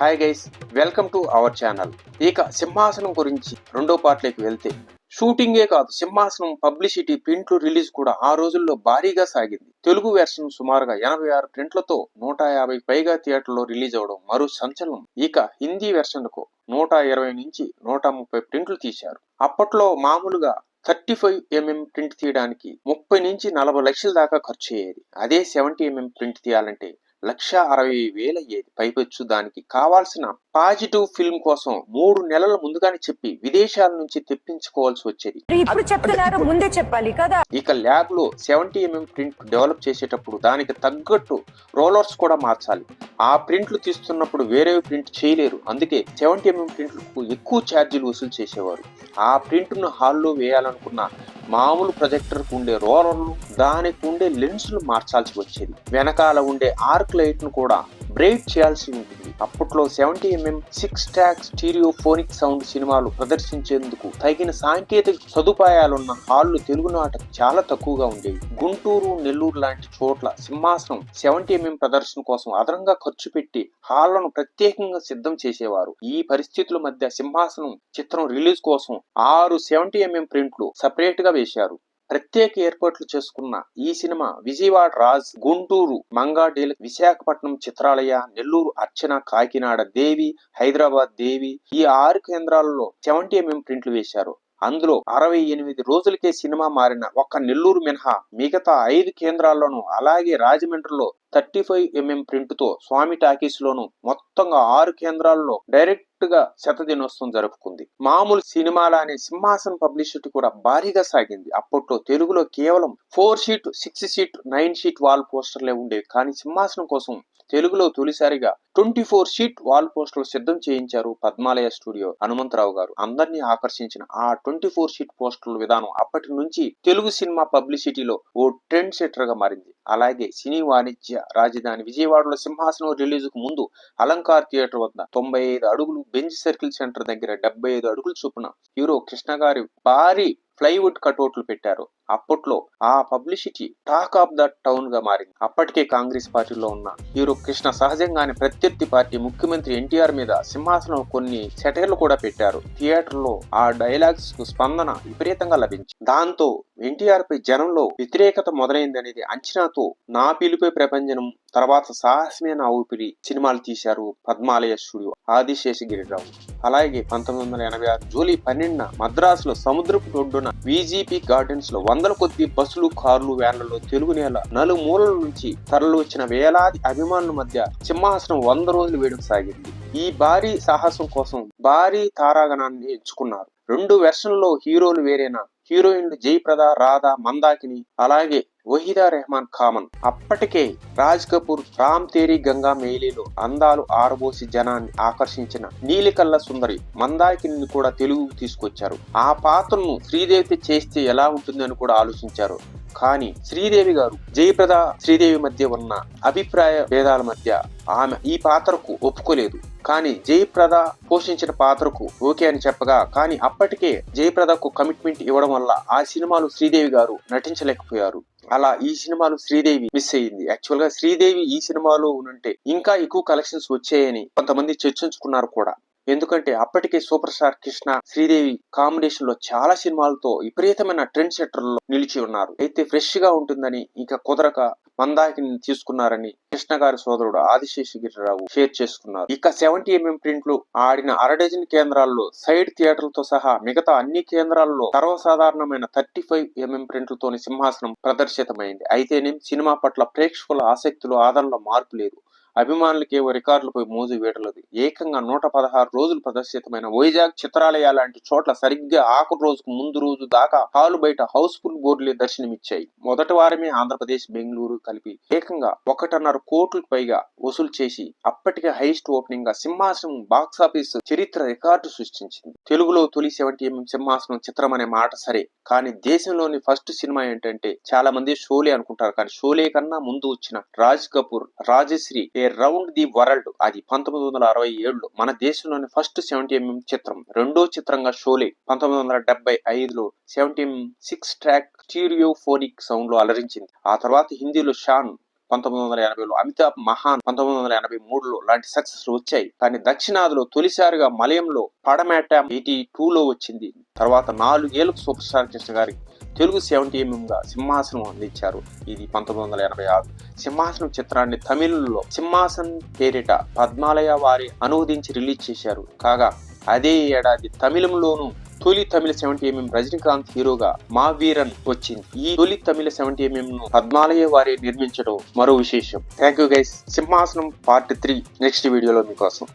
Hi guys welcome to our channel ఇక సింహాసనం గురించి రెండో పార్ట్లోకి వెళ్తే షూటింగే కాదు సింహాసనం పబ్లిసిటీ ప్రింట్లు రిలీజ్ కూడా ఆ రోజుల్లో భారీగా సాగింది. తెలుగు వెర్షన్ సుమారుగా ఎనభై ఆరు ప్రింట్లతో నూట యాభై పైగా థియేటర్లో రిలీజ్ అవడం మరో సంచలనం. ఇక హిందీ వెర్షన్కు నూట ఇరవై నుంచి నూట ముప్పై ప్రింట్లు తీశారు. అప్పట్లో మామూలుగా థర్టీ ఫైవ్ ఎంఎం ప్రింట్ తీయడానికి ముప్పై నుంచి నలభై లక్షల దాకా ఖర్చు అయ్యేది. అదే సెవెంటీ ఎంఎం ప్రింట్ తీయాలంటే లక్ష అరవై వేలు అయ్యేది పైపెచ్చు దానికి. కావాల్సిన పాజిటివ్ ఫిల్మ్ కోసం మూడు నెలల ముందుగానే చెప్పి విదేశాల నుంచి తెప్పించుకోవాల్సి వచ్చేది. ఇప్పుడు చెప్తున్నారు ముందే చెప్పాలి కదా. ఇక ల్యాబ్లో సెవెంటీ ఎంఎం ప్రింట్ డెవలప్ చేసేటప్పుడు దానికి తగ్గట్టు రోలర్స్ కూడా మార్చాలి. ఆ ప్రింట్లు తీస్తున్నప్పుడు వేరే ప్రింట్ చేయలేరు. అందుకే సెవెంటీ ఎంఎం ప్రింట్లకు ఎక్కువ ఛార్జీలు వసూలు చేసేవారు. ఆ ప్రింట్ను హాల్లో వేయాలనుకున్న మామూలు ప్రొజెక్టర్కు ఉండే రోలర్లు దానికి ఉండే లెన్సులు మార్చాల్సి వచ్చేది. వెనకాల ఉండే ఆర్క్ లైట్ను కూడా బ్రేక్ చేయాల్సి ఉంది అప్పట్లో seventy MM six track stereophonic sound సినిమాలు ప్రదర్శించేందుకు తగిన సాంకేతిక సదుపాయాలున్న హాళ్ళు తెలుగునాట చాలా తక్కువగా ఉండేవి. గుంటూరు నెల్లూరు లాంటి చోట్ల సింహాసనం సెవెంటీ ఎంఎం ప్రదర్శన కోసం అదనంగా ఖర్చు పెట్టి హాళ్ళను ప్రత్యేకంగా సిద్ధం చేసేవారు. ఈ పరిస్థితుల మధ్య సింహాసనం చిత్రం రిలీజ్ కోసం ఆరు సెవెంటీ ఎంఎం ప్రింట్లు సపరేట్గా వేశారు. ప్రత్యేక ఏర్పాట్లు చేసుకున్న ఈ సినిమా విజయవాడ రాజ్ గుంటూరు మంగాడేల్ విశాఖపట్నం చిత్రాలయ నెల్లూరు అర్చన కాకినాడ దేవి హైదరాబాద్ దేవి ఈ ఆరు కేంద్రాలలో సెవెంటీ ఎంఎం ప్రింట్లు వేశారు. అందులో అరవై ఎనిమిది రోజులకే సినిమా మారిన ఒక్క నెల్లూరు మినహా మిగతా ఐదు కేంద్రాల్లోనూ అలాగే రాజమండ్రిలో థర్టీ ఫైవ్ ఎంఎం ప్రింట్తో స్వామి టాకీస్ లోను మొత్తంగా ఆరు కేంద్రాల్లో డైరెక్ట్గా శతదినోత్సవం జరుపుకుంది. మామూలు సినిమాల అనే సింహాసన్ పబ్లిసిటీ కూడా భారీగా సాగింది. అప్పట్లో తెలుగులో కేవలం four sheet six sheet nine sheet wall పోస్టర్లే ఉండేవి. కానీ సింహాసనం కోసం తెలుగులో తొలిసారిగా ట్వంటీ ఫోర్ షీట్ వాల్ పోస్టర్లు సిద్ధం చేయించారు పద్మాలయ స్టూడియో హనుమంతరావు గారు. అందరినీ ఆకర్షించిన ఆ ట్వంటీ ఫోర్ షీట్ పోస్టర్ల విధానం అప్పటి నుంచి తెలుగు సినిమా పబ్లిసిటీలో ఓ ట్రెండ్ సెటర్గా మారింది. అలాగే సినీ వాణిజ్య రాజధాని విజయవాడలో సింహాసనం రిలీజ్కు ముందు అలంకార్ థియేటర్ వద్ద తొంభై ఐదు అడుగులు బెంచ్ సర్కిల్ సెంటర్ దగ్గర డెబ్బై ఐదు అడుగులు చొప్పున హీరో కృష్ణ గారి భారీ ప్లైవుడ్ కటౌట్లు పెట్టారు. అప్పట్లో ఆ పబ్లిసిటీ టాక్ ఆఫ్ ద టౌన్గా మారింది. అప్పటికే కాంగ్రెస్ పార్టీలో ఉన్న హీరో కృష్ణ సహజంగానే ప్రత్యర్థి పార్టీ ముఖ్యమంత్రి ఎన్టీఆర్ మీద సింహాసనం కొన్ని సెటైర్లు కూడా పెట్టారు. థియేటర్లో ఆ డైలాగ్స్కు స్పందన విపరీతంగా లభించింది. దాంతో ఎన్టీఆర్ పై జనంలో వ్యతిరేకత మొదలైందనేది అంచనాతో నా పిలిపే ప్రపంచం తర్వాత సాహసమే నా ఊపిరి సినిమాలు తీశారు పద్మాలయ స్టూడియో ఆదిశేష గిరిరావు అలాగే పంతొమ్మిది వందల ఎనభై ఆరు జూలై పన్నెండున మద్రాసులో సముద్రపు ఒడ్డున విజిపి గార్డెన్స్లో వందల కొద్ది బస్సులు కార్లు వ్యాన్లలో తెలుగు నేల నలుమూలల నుంచి తరలి వచ్చిన వేలాది అభిమానుల మధ్య సింహాసనం వంద రోజులు వేయడం సాగింది. ఈ భారీ సాహసం కోసం భారీ తారాగణాన్ని ఎంచుకున్నారు. రెండు వెర్షన్లో హీరోలు వేరేనా హీరోయిన్లు జయప్రద రాధా మందాకిని అలాగే వహీదా రెహమాన్ ఖామన్. అప్పటికే రాజ్ కపూర్ రామ్ తేరీ గంగా మేలీలో అందాలు ఆరబోసి జనాన్ని ఆకర్షించిన నీలికల్ల సుందరి మందాకిని కూడా తెలుగు తీసుకొచ్చారు. ఆ పాత్రను శ్రీదేవితో చేస్తే ఎలా ఉంటుందని కూడా ఆలోచించారు. కానీ శ్రీదేవి గారు జయప్రద శ్రీదేవి మధ్య ఉన్న అభిప్రాయ భేదాల మధ్య ఆమె ఈ పాత్రకు ఒప్పుకోలేదు. కానీ జయప్రద పోషించిన పాత్రకు ఓకే అని చెప్పగా కానీ అప్పటికే జయప్రదకు కమిట్మెంట్ ఇవ్వడం వల్ల ఆ సినిమాలు శ్రీదేవి గారు నటించలేకపోయారు. అలా ఈ సినిమాలు శ్రీదేవి మిస్ అయ్యింది. యాక్చువల్గా శ్రీదేవి ఈ సినిమాలో ఉంటే ఇంకా ఎక్కువ కలెక్షన్స్ వచ్చాయని కొంతమంది చర్చించుకున్నారు కూడా. ఎందుకంటే అప్పటికే సూపర్ స్టార్ కృష్ణ శ్రీదేవి కాంబినేషన్లో చాలా సినిమాలతో విపరీతమైన ట్రెండ్ సెటర్లో నిలిచి ఉన్నారు. అయితే ఫ్రెష్గా ఉంటుందని ఇంకా కుదరక మందాకిని తీసుకున్నారని కృష్ణ గారి సోదరుడు ఆదిశేషగిరిరావు షేర్ చేసుకున్నారు. ఇక సెవెంటీ ఎంఎం ప్రింట్లు ఆడిన అర డజన్ కేంద్రాల్లో సైడ్ థియేటర్లతో సహా మిగతా అన్ని కేంద్రాల్లో సర్వసాధారణమైన థర్టీ ఫైవ్ ఎంఎం ప్రింట్లతోని సింహాసనం ప్రదర్శితమైంది. అయితేనేం సినిమా పట్ల ప్రేక్షకుల ఆసక్తులు ఆదరణలో మార్పు లేదు. అభిమానులకేవో రికార్డులపై మోజు వేడలేదు ఏకంగా నూట పదహారు రోజులు ప్రదర్శితమైన వైజాగ్ చిత్రాలయ లాంటి చోట్ల సరిగ్గా ఆఖరు రోజుకు ముందు రోజు దాకా హాలు బయట హౌస్ఫుల్ బోర్డులే దర్శనమిచ్చాయి. మొదటి వారమే ఆంధ్రప్రదేశ్ బెంగళూరు కలిపి ఏకంగా ఒకటిన్నర కోట్లకు పైగా వసూలు చేసి అప్పటికే హైయెస్ట్ ఓపెనింగ్గా సింహాసనం బాక్స్ ఆఫీస్ చరిత్ర రికార్డు సృష్టించింది. తెలుగులో తొలి సెవెంటీ ఎంఎం సింహాసనం చిత్రం అనే మాట సరే కానీ దేశంలోని ఫస్ట్ సినిమా ఏంటంటే చాలా మంది షోలే అనుకుంటారు. కానీ షోలే కన్నా ముందు వచ్చిన Raj Kapoor Rajshri around the world అది పంతొమ్మిది వందల అరవై ఏడులో మన దేశంలోని ఫస్ట్ సెవెంటీ ఎంఎం చిత్రం. రెండో చిత్రంగా షోలే పంతొమ్మిది వందల డెబ్బై ఐదులో సెవెంటీ సిక్స్ ట్రాక్ స్టీరియోఫోనిక్ సౌండ్లో అలరించింది. ఆ తర్వాత హిందీలో షాన్ పంతొమ్మిది వందల ఎనభైలో అమితాబ్ మహాన్ పంతొమ్మిది వందల ఎనభై మూడులో లాంటి సక్సెస్ వచ్చాయి. కానీ దక్షిణాదిలో తొలిసారిగా మలయంలో పడమేట ఎయిటీ టూలో వచ్చింది. తర్వాత నాలుగేళ్ళకు సూపర్ స్టార్ కృష్ణ గారికి తెలుగు సెవెంటీ ఎంఎంగా సింహాసనం అందించారు. ఇది పంతొమ్మిది వందల ఎనభై ఆరు. సింహాసనం చిత్రాన్ని తమిళంలో సింహాసన్ పేరిట పద్మాలయ వారి అనువదించి రిలీజ్ చేశారు. కాగా అదే ఏడాది తమిళంలోనూ తొలి తమిళ సెవెంటీ ఎంఎం రజనీకాంత్ హీరోగా మా వీరన్ వచ్చింది. ఈ తొలి తమిళ సెవెంటీ ఎంఎం ను పద్మాలయ వారే నిర్మించడం మరో విశేషం. Thank you guys Simhasanam part three next వీడియోలో మీకోసం.